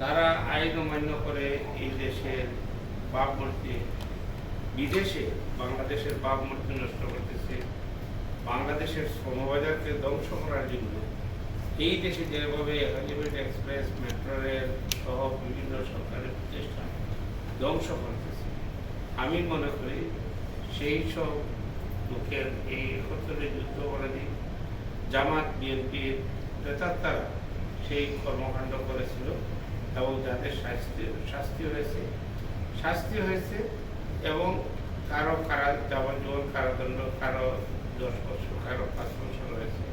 তারা আইন অমান্য করে এই দেশের ভাবমূর্তি বিদেশে বাংলাদেশের ভাবমূর্তি নষ্ট করতেছে। বাংলাদেশের শ্রমবাজারকে ধ্বংস করার জন্য এই দেশে যেভাবে এলিভেট এক্সপ্রেস, মেট্রো রেল সহ বিভিন্ন সরকারের প্রতিষ্ঠান ধ্বংস করতেছে, আমি মনে করি সেই সব লোকের এই একত্রে যুদ্ধ অপরাধী জামাত, বিএনপির নেতারা সেই কর্মকাণ্ড করেছিল। এবং যাদের শাস্তি শাস্তি হয়েছে। শাস্তি হয়েছে এবং কারও কারা যাবজ্জীবন কারাদণ্ড কারও দশ বছর, কারও পাঁচ বছর হয়েছে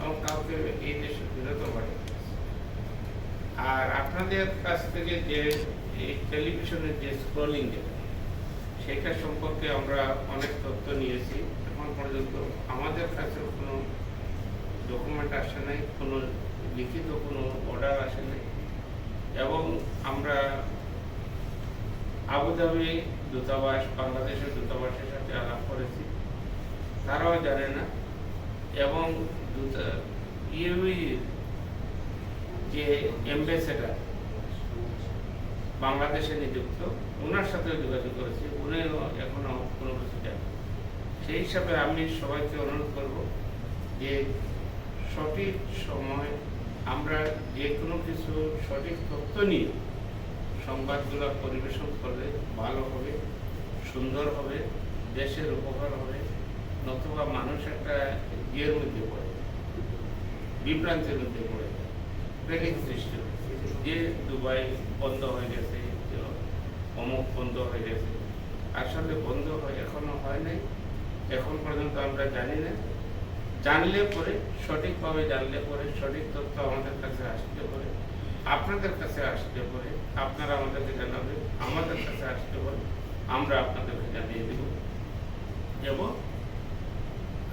এবং কাউকে এই দেশে বিরত করে আর আপনাদের কাছ থেকে যে এই টেলিভিশনের যে স্ক্রলিং সেটা সম্পর্কে আমরা অনেক তথ্য নিয়েছি। এখন পর্যন্ত আমাদের কাছে কোনো ডকুমেন্ট আসে নাই, কোনো লিখিত কোনো অর্ডার আসে নাই। এবং আমরা আবুধাবি দূতাবাস, বাংলাদেশের দূতাবাসের সাথে আলাপ করেছি। তারাও জানে না। এবং যে অ্যাম্বাসেডার বাংলাদেশে নিযুক্ত ওনার সাথেও যোগাযোগ করেছি। উনিও এখনও কোনো কিছু জানেন সেই হিসাবে আমি সবাইকে অনুরোধ করব যে সঠিক সময় আমরা যে কোনো কিছু সঠিক তথ্য নিয়ে সংবাদগুলো পরিবেশন করলে ভালো হবে, সুন্দর হবে, দেশের উপকার হবে, নতুবা মানুষ একটা ইয়ের মধ্যে পড়ে, বিভ্রান্তির মধ্যে পড়ে, প্যানিক সৃষ্টি যে দুবাই বন্ধ হয়ে গেছে অমুক বন্ধ হয়ে গেছে, আসলে বন্ধ হয় এখনও হয় নাই, এখন পর্যন্ত আমরা জানি না। জানলে পরে, সঠিকভাবে জানলে পরে, সঠিক তথ্য আমাদের কাছে আসতে পরে, আপনাদের কাছে আসতে পরে, আপনারা আমাদেরকে জানাবেন আমাদের কাছে আসতে পরে, আমরা আপনাদেরকে জানিয়ে দেব। এবং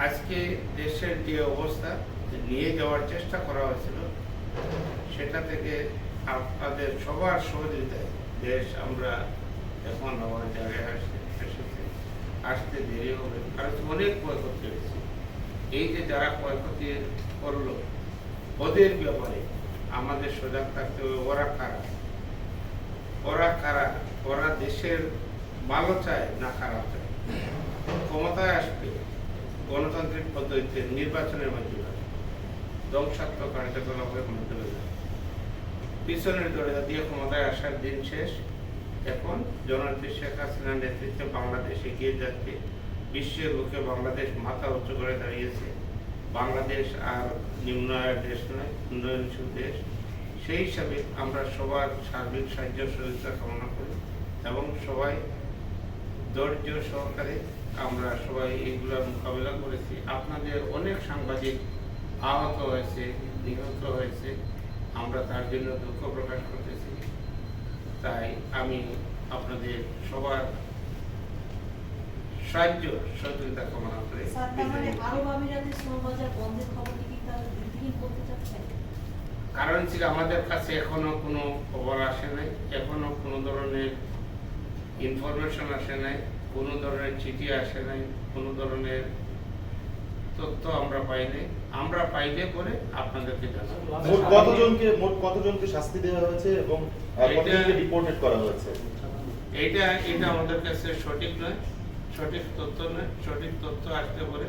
আজকে দেশের যে অবস্থা নিয়ে যাওয়ার চেষ্টা করা হয়েছিল, সেটা থেকে আপনাদের সবার সহযোগিতায় দেশ আমরা এখন আমার জায়গায় এসেছে। আসতে দেরি হবে। কারণ অনেক ক্ষয়ক্ষতি হয়েছে। এই যে যারা ক্ষয়ক্ষতি করল, ওদের ব্যাপারে আমাদের সজাগ থাকতে হবে। ওরা কারা? ওরা কারা? ওরা দেশের ভালো চায় না খারাপ চায়? ক্ষমতায় আসবে গণতান্ত্রিক পদ্ধতিতে নির্বাচনের মাধ্যমে। ধ্বংসাত্মক কার্যকলাপের মাধ্যমে। পিছনের দরজা দিয়ে ক্ষমতায় আসার দিন শেষ। এখন জননেত্রী শেখ হাসিনার নেতৃত্বে বাংলাদেশ এগিয়ে যাচ্ছে। বিশ্বের বুকে বাংলাদেশ মাথা উঁচু করে দাঁড়িয়েছে। বাংলাদেশ আর নিম্ন দেশ নয়, উন্নয়নশীল দেশ। সেই হিসাবে আমরা সবার সার্বিক সাহায্য সহযোগিতা কামনা করি এবং সবাই ধৈর্য সহকারে আমরা সবাই এইগুলোর মোকাবিলা করেছি। আপনাদের অনেক সাংবাদিক আহত হয়েছে, নিহত হয়েছে। আমরা তার জন্য দুঃখ প্রকাশ করতেছি। তাই আমি আপনাদের সবার সাহায্য সহযোগিতা কামনা করে মানে কারণ ছিল আমাদের কাছে এখনও কোনো খবর আসে নাই এখনও কোনো ধরনের ইনফরমেশন আসে নাই কোনো ধরনের চিঠি আসে নাই কোনো ধরনের তথ্য আমরা পাইনি আমরা পাইলে পরে আপনাদেরকে জানাব। মোট কতজনকে মোট কতজনকে শাস্তি দেওয়া হয়েছে এবং এটা- কতজনকে ডিপোর্টেড করা হয়েছে? এইটা এটা আমাদের কাছে সঠিক নয়। সঠিক তথ্য নয় সঠিক তথ্য আসতে পরে।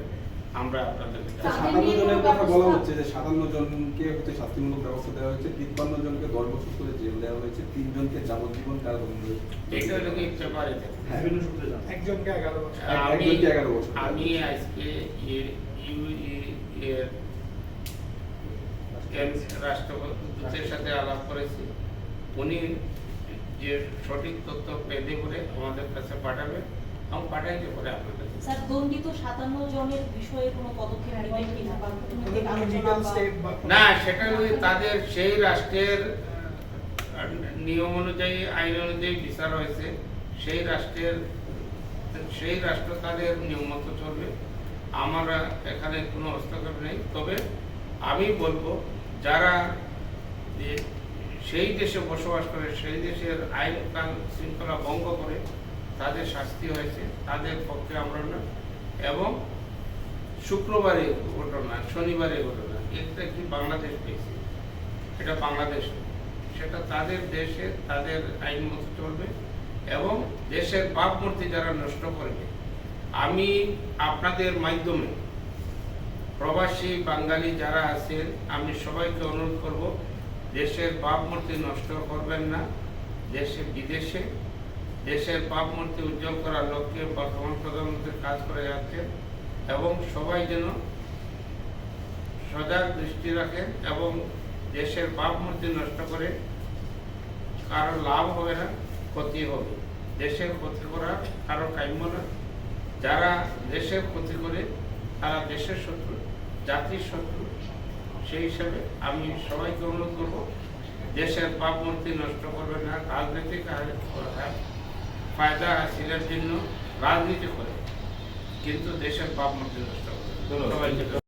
আমরা আপনাদেরকে সাতান্ন জনের কথা বলা হচ্ছে যে সাতান্ন জনকে হচ্ছে শাস্তিমূলক ব্যবস্থা দেওয়া হয়েছে তিপ্পান্ন জনকে দশ বছর করে জেল দেওয়া হয়েছে তিনজনকে যাবজ্জীবন কারাদণ্ড এইটা হলো কি পেপারে হ্যাঁ। একজনকে এগারো বছর। আমি একজনকে এগারো বছর। আমি আজকে রাষ্ট্রদূতের সাথে আলাপ করেছি। উনি যে সঠিক তথ্য পেলে করে আমাদের কাছে পাঠাবে। এবং পাঠাইতে পরে কাছে। স্যার দণ্ডিত সাতান্ন জনের বিষয়ে কোনো পদক্ষেপ নেবেন কিনা বা না সেটা তাদের সেই রাষ্ট্রের নিয়ম অনুযায়ী আইন অনুযায়ী বিচার হয়েছে। সেই রাষ্ট্রের সেই রাষ্ট্র তাদের নিয়ম মতো চলবে। আমরা এখানে কোনো হস্তক্ষেপ নেই। তবে আমি বলব যারা যে সেই দেশে বসবাস করে সেই দেশের আইন শৃঙ্খলা ভঙ্গ করে তাদের শাস্তি হয়েছে, তাদের পক্ষে আমরা না এবং শুক্রবারে ঘটনা, শনিবারে ঘটনা, এটা কি বাংলাদেশ পেয়েছে? সেটা বাংলাদেশ সেটা তাদের দেশে, তাদের আইন মতো চলবে এবং দেশের ভাবমূর্তি যারা নষ্ট করবে আমি আপনাদের মাধ্যমে প্রবাসী বাঙালি যারা আছেন, আমি সবাইকে অনুরোধ করব, দেশের ভাবমূর্তি নষ্ট করবেন না, দেশে, বিদেশে দেশের ভাবমূর্তি উজ্জ্বল করার লক্ষ্যে বর্তমান প্রধানমন্ত্রী কাজ করে যাচ্ছেন এবং সবাই যেন সজাগ দৃষ্টি রাখেন এবং দেশের ভাবমূর্তি নষ্ট করে কারও লাভ হবে না, ক্ষতি হবে। দেশের ক্ষতি করা কারও কাম্য না। যারা দেশের ক্ষতি করে, তারা দেশের শত্রু, জাতির শত্রু। সেই হিসাবে আমি সবাইকে অনুরোধ করব, দেশের ভাবমূর্তি নষ্ট করবে না, রাজনৈতিক ফায়দা হাসিলের জন্য রাজনীতি করে। কিন্তু দেশের ভাবমূর্তি নষ্ট করে।